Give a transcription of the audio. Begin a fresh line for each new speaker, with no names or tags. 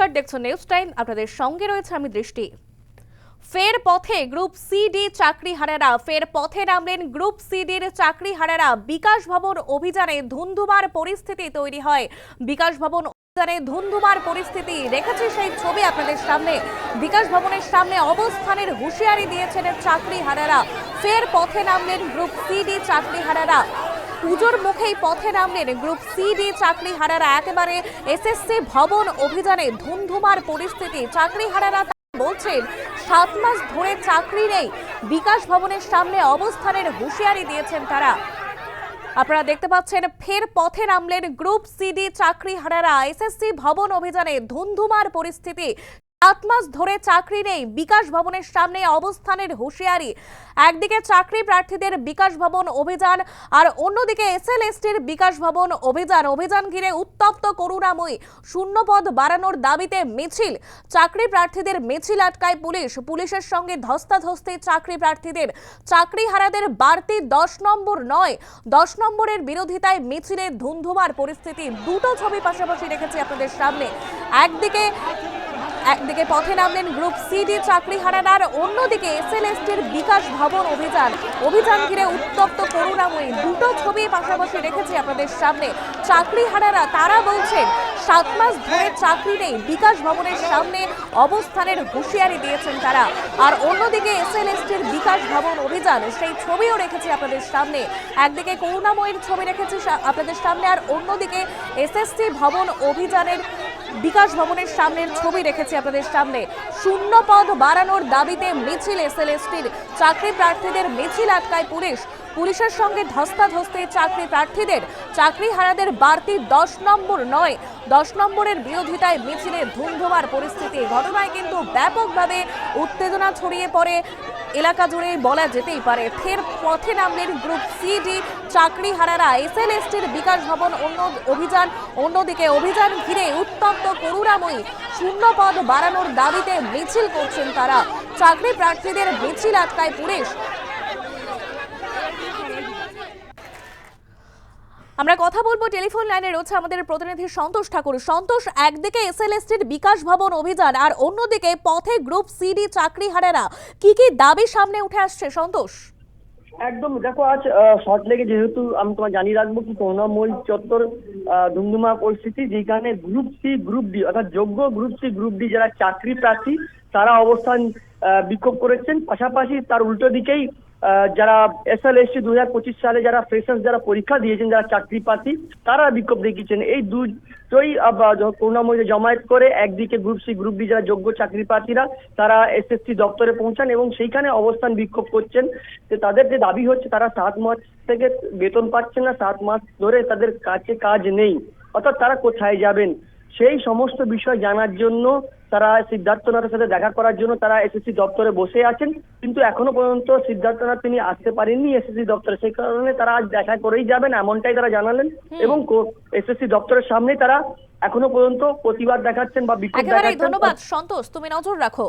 নমস্কার দেখছেন news time আপনাদের সঙ্গে রয়েছে আমি দৃষ্টি। ফের পথে গ্রুপ সি ডি চাকরি হারারা, ফের পথে নামলেন গ্রুপ সি ডির চাকরি হারারা। বিকাশ ভবন অভিযানে ধুন্ধুমার পরিস্থিতি তৈরি হয়। বিকাশ ভবন অভিযানে ধুন্ধুমার পরিস্থিতি, রেখেছে সেই ছবি আপনাদের সামনে। বিকাশ ভবনের সামনে অবস্থানের হুঁশিয়ারি দিয়েছেন চাকরি হারারা। ফের পথে নামলেন গ্রুপ সি ডি চাকরি হারারা। পুজোর মুখেই পথে নামলেন গ্রুপ সি ডি চাকরি হারারা একেবারে এসএসসি ভবন অভিযানে ধুমধুমার পরিস্থিতি। চাকরি হারারা বলছেন, সাত মাস ধরে চাকরি নেই। বিকাশ ভবনের সামনে অবস্থানের হুঁশিয়ারি দিয়েছেন তারা। আপনারা দেখতে পাচ্ছেন, ফের পথে নামলেন গ্রুপ সিডি চাকরি হারারা এসএসসি ভবন অভিযানে ধুমধুমার পরিস্থিতি। সাত মাস ধরে চাকরি নেই। বিকাশ ভবনের সামনে অবস্থানের হুঁশিয়ারি। একদিকে চাকরি প্রার্থীদের বিকাশ ভবন অভিযান আর অন্যদিকে এসএলএসটির বিকাশ ভবন অভিযান। অভিযান ঘিরে উত্তপ্ত করুণাময়ী শূন্যপদ বাড়ানোর দাবিতে মিছিল। চাকরি প্রার্থীদের মিছিল আটকায় পুলিশ। পুলিশের সঙ্গে ধস্তাধস্তি চাকরি প্রার্থীদের। চাকরি হারাদের বাড়তি দশ নম্বর নয়। দশ নম্বরের বিরোধিতায় মিছিলে ধুন্ধুমার পরিস্থিতি। দুটো ছবি পাশাপাশি রেখেছি আপনাদের সামনে। একদিকে একদিকে পথে নামলেন গ্রুপ সিডি চাকরি হারানার অন্যদিকে এসএলএসটির বিকাশ ভবন অভিযান। অভিযান ঘিরে উত্তপ্ত করুণাময়ী দুটো ছবি পাশাপাশি রেখেছি আপনাদের সামনে। চাকরি হারারা তারা বলছেন, সাত মাস ধরে চাকরি নেই, বিকাশ ভবনের সামনে অবস্থানের হুঁশিয়ারি দিয়েছেন তারা। আর অন্যদিকে এসএলএসটির বিকাশ ভবন অভিযান, সেই ছবিও রেখেছি আপনাদের সামনে। একদিকে করুণাময়ীর ছবি রেখেছি আপনাদের সামনে, আর অন্যদিকে এসএসসি ভবন অভিযানের বিকাশ ভবনের সামনের ছবি রেখেছি আপনাদের সামনে। শূন্য পদ বাড়ানোর দাবিতে মিছিল এস এসএলএসটির। চাকরি প্রার্থীদের মিছিল আটকায় পুলিশ। পুলিশের সঙ্গে ধস্তাধস্তি চাকরি প্রার্থীদের। চাকরি হারাদের বাড়তি দশ নম্বর নয়। দশ নম্বরের বিরোধিতায় মিছিলে ধুমধুমার পরিস্থিতি। ঘটনায় কিন্তু ব্যাপকভাবে উত্তেজনা ছড়িয়ে পড়ে। এলাকা জুড়ে বলা যেতেই পারে, ফের পথে নামলেন গ্রুপ সি ডি চাকরি হারারা। এসএলএসটির বিকাশ ভবন অন্য অভিযান, অন্যদিকে অভিযান ঘিরে উত্তপ্ত করুণাময়ী। শূন্য পদ বাড়ানোর দাবিতে মিছিল করছেন তারা। চাকরি প্রার্থীদের মিছিল আটকায় পুলিশ। আমরা কথা বলব টেলিফোন লাইনে রয়েছে আমাদের প্রতিনিধি সন্তোষ ঠাকুর। সন্তোষ, একদিকে এসএলএসটির বিকাশ ভবন অভিযান আর অন্যদিকে পথে গ্রুপ সিডি চাকরি হারেরা। কি কি দাবি সামনে উঠে আসছে সন্তোষ?
একদম, দেখো আজ শর্ট লেগে যেহেতু আমি তোমার জানিয়ে রাখব কি তৃণমূল চত্বর ধুমধুমা পরিস্থিতি, যেখানে গ্রুপ সি গ্রুপ ডি অর্থাৎ যোগ্য গ্রুপ সি গ্রুপ ডি যারা চাকরি প্রার্থী, তারা অবস্থান বিক্ষোভ করেছেন। পাশাপাশি তার উল্টো দিকেই যারা এস এল এসটি দু হাজার পঁচিশ সালে যারা ফ্রেশার্স যারা পরীক্ষা দিয়েছেন, যারা চাকরি প্রার্থী, তারা বিক্ষোভ দেখিয়েছেন। এই দুটোই করুণাময়ী জমায়েত করে, একদিকে গ্রুপ সি গ্রুপ ডি যারা যোগ্য চাকরি প্রার্থীরা, তারা এসএসসি দপ্তরে পৌঁছান এবং সেইখানে অবস্থান বিক্ষোভ করছেন। যে তাদের যে দাবি হচ্ছে, তারা সাত মাস থেকে বেতন পাচ্ছেন না, সাত মাস ধরে তাদের কাছে কাজ নেই। অর্থাৎ তারা কোথায় যাবেন? সেই সমস্ত বিষয় জানার জন্য তারা সিদ্ধার্থনাথের সাথে দেখা করার জন্য তারা এসএসসি দপ্তরে বসে আছেন। কিন্তু এখনও পর্যন্ত সিদ্ধার্থনাথ তিনি আসতে পারেননি এসএসসি দপ্তরে। সেই কারণে তারা আজ দেখা করেই যাবেন এমনটাই তারা জানালেন। এবং এসএসসি দপ্তরের সামনে তারা এখনও পর্যন্ত প্রতিবাদ দেখাচ্ছেন বা বিক্ষোভ দেখাচ্ছেন।
ধন্যবাদ। সন্তোষ তুমি নজর রাখো।